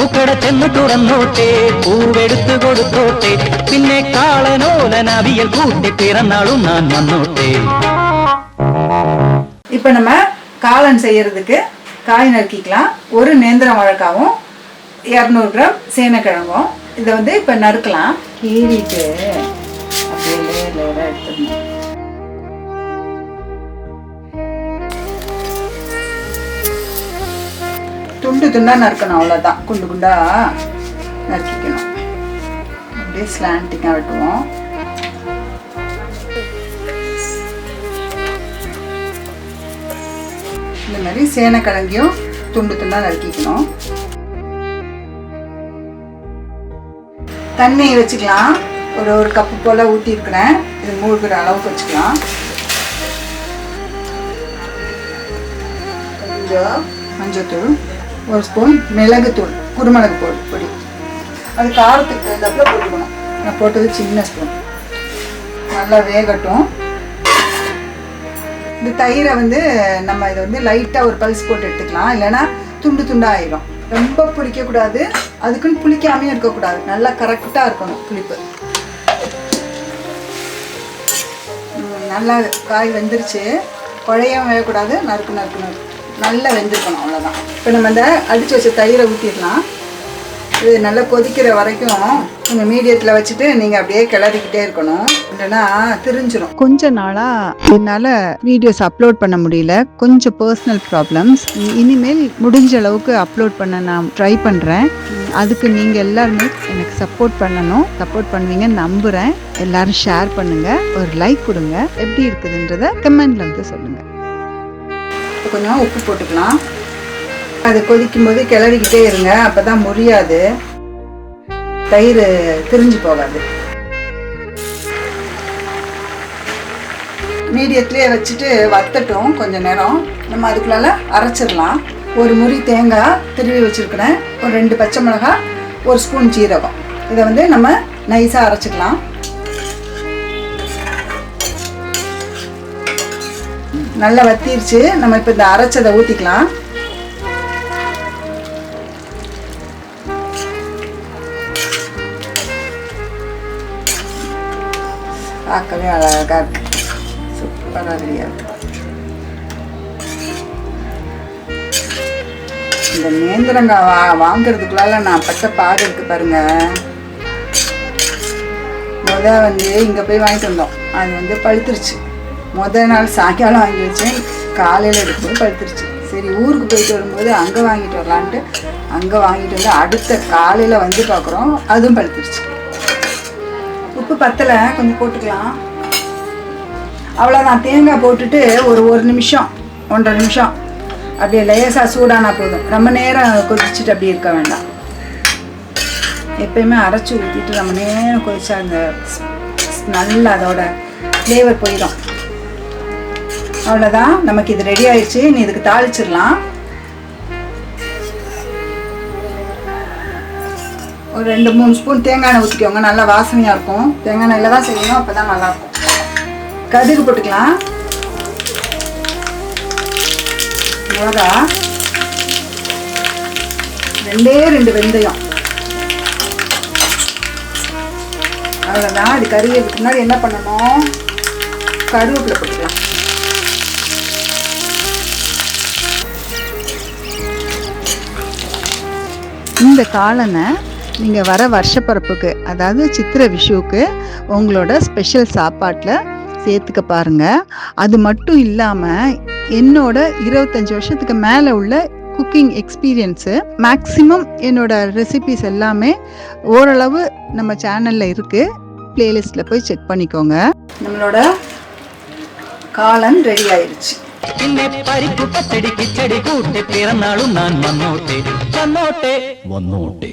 പൂക്കട ചെന്ന് തുറന്നോട്ടെ പൂവെടുത്തു കൊടുത്തോട്ടെ പിന്നെ കാളനോലൻ അവിയൽ കൂട്ടി പിറന്നാളും ഞാൻ വന്നോട്ടെ இப்போ நம்ம காளான் செய்யறதுக்கு காய் நறுக்கிக்கலாம் ஒரு நேந்திரம் வாழைக்காவும் இரநூறு கிராம் சேனக்கிழங்கும் இதை வந்து இப்போ நறுக்கலாம் கீறிட்டு அப்படியே லேயர் லேயராக எடுத்துடணும் துண்டு துண்டா நறுக்கணும் அவ்வளோதான் குண்டு குண்டா நறுக்கிக்கணும் அப்படியே ஸ்லாண்டிங்காக வெட்டுவோம் இந்த மாதிரி சேனக்கிழங்கையும் துண்டு துண்டா நறுக்கிக்கணும். தண்ணியை வச்சுக்கலாம். ஒரு ஒரு கப்பு போல் ஊற்றி இருக்கிறேன். இது மூழ்கிற அளவுக்கு வச்சுக்கலாம். கொஞ்சம் மஞ்சத்தூள். ஒரு ஸ்பூன் மிளகுத்தூள் குருமிளகு பொடி பொடி. அது காரத்துக்கு தகுந்தாப்புல போட்டுக்கணும். நான் போட்டது சின்ன ஸ்பூன். நல்லா வேகட்டும். இந்த தயிரை வந்து நம்ம இதை வந்து லைட்டாக ஒரு பல்ஸ் போட்டு எடுத்துக்கலாம். இல்லைன்னா துண்டு துண்டாக ஆயிடும் ரொம்ப புளிக்கக்கூடாது. அதுக்குன்னு புளிக்காமையும் இருக்கக்கூடாது. நல்லா கரெக்டாக இருக்கணும் புளிப்பு. நல்லா காய் வெந்துருச்சு. குழையும் வேகக்கூடாது. நறுக்கு நறுக்கு நறுக்கு. நல்லா வெந்திருக்கணும் அவ்வளோதான் இப்போ நம்ம இந்த அடித்து வச்ச தயிரை ஊற்றிடலாம் இது நல்லா கொதிக்கிற வரைக்கும் கொஞ்சம் மீடியத்தில் வச்சுட்டு நீங்கள் அப்படியே கிளறிக்கிட்டே இருக்கணும். இல்லைன்னா திரிஞ்சிரும். கொஞ்ச நாளாக என்னால் வீடியோஸ் அப்லோட் பண்ண முடியல. கொஞ்சம் பர்சனல் ப்ராப்ளம்ஸ் இனிமேல் முடிஞ்ச அளவுக்கு அப்லோட் பண்ண நான் ட்ரை பண்ணுறேன் அதுக்கு நீங்கள் எல்லாருமே எனக்கு சப்போர்ட் பண்ணணும். சப்போர்ட் பண்ணுவீங்கன்னு நம்புகிறேன் எல்லாரும் ஷேர் பண்ணுங்கள் ஒரு லைக் கொடுங்க. எப்படி இருக்குதுன்றத கமெண்ட்ல வந்து சொல்லுங்கள் கொஞ்சம் உப்பு போட்டுக்கலாம். அது கொதிக்கும் போது கிளறிக்கிட்டே இருங்க. அப்பதான் முறியாது. தயிர் திரிஞ்சு போகாது. மீடியத்துலேயே வச்சுட்டு வத்தட்டும் கொஞ்ச நேரம். நம்ம அதுக்குள்ளால அரைச்சிடலாம். ஒரு முறி தேங்காய் திருவி வச்சுருக்கிறேன். ஒரு ரெண்டு பச்சை மிளகாய் ஒரு ஸ்பூன் சீரகம். இதை வந்து நம்ம நைஸாக அரைச்சிக்கலாம். நல்லா வத்திருச்சு. நம்ம இப்போ இந்த அரைச்சதை ஊற்றிக்கலாம் பார்க்கவே அழகாக இருக்கு. சூப்பராக ரெடியாக இருக்கு. இந்த நேந்திரங்காய் வா வாங்கிறதுக்குள்ளால நான் பட்ட பாடு இருக்கு பாருங்க. முத வந்து இங்கே போய் வாங்கிட்டு வந்தோம். அது வந்து பழுத்துருச்சு. முத நாள் சாயங்காலம் வாங்கி வச்சேன். காலையில் எடுத்து பழுத்துருச்சு சரி ஊருக்கு போயிட்டு வரும்போது அங்கே வாங்கிட்டு வரலான்ட்டு அங்கே வாங்கிட்டு வந்து அடுத்த காலையில் வந்து பார்க்குறோம் அதுவும் பழுத்துருச்சு உப்பு பத்தலை கொஞ்சம் போட்டுக்கலாம். அவ்வளோதான் தேங்காய் போட்டுட்டு ஒரு ஒரு நிமிஷம் ஒன்றரை நிமிஷம். அப்படியே லேசாக சூடானா போதும். ரொம்ப நேரம் கொதிச்சுட்டு அப்படியே இருக்க வேண்டாம். எப்பயுமே அரைச்சி ஊற்றிட்டு ரொம்ப நேரம் கொதிச்சா அந்த நல்ல அதோட ஃப்ளேவர் போயிடும். அவ்வளோதான் நமக்கு இது ரெடி ஆயிடுச்சு. நீ இதுக்கு தாளிச்சிடலாம். ஒரு ரெண்டு மூணு ஸ்பூன் தேங்காய் எண்ணெய் ஊற்றிக்கோங்க நல்லா வாசனையாக இருக்கும். தேங்காய் எண்ணெயில் தான் செய்யணும் அப்போ தான் நல்லாயிருக்கும் கடுகு போட்டுக்கலாம். மிளகா ரெண்டே ரெண்டு வெந்தயம். அவ்வளோதான் இது கறியதுக்கு முன்னாடி என்ன பண்ணணும்? கருவேப்பிலை போட்டுக்கலாம். இந்த காலனை நீங்கள் வர வருஷப்பரப்புக்கு அதாவது சித்திரை விஷுவுக்கு உங்களோட ஸ்பெஷல் சாப்பாட்டில் சேர்த்துக்க பாருங்கள் அது மட்டும் இல்லாமல் என்னோட இருபத்தஞ்சி வருஷத்துக்கு மேலே உள்ள குக்கிங் எக்ஸ்பீரியன்ஸு மேக்ஸிமம் என்னோட ரெசிபிஸ் எல்லாமே ஓரளவு நம்ம சேனலில் இருக்குது பிளேலிஸ்ட்டில் போய் செக் பண்ணிக்கோங்க. நம்மளோட காலன் ரெடி ஆயிடுச்சு പിന്നെ പരിപ്പ് പച്ചടി കിച്ചടി കൂട്ടി പിറന്നാളും നാൻ വന്നോട്ടെ. വന്നോട്ടെ. വന്നോട്ടെ.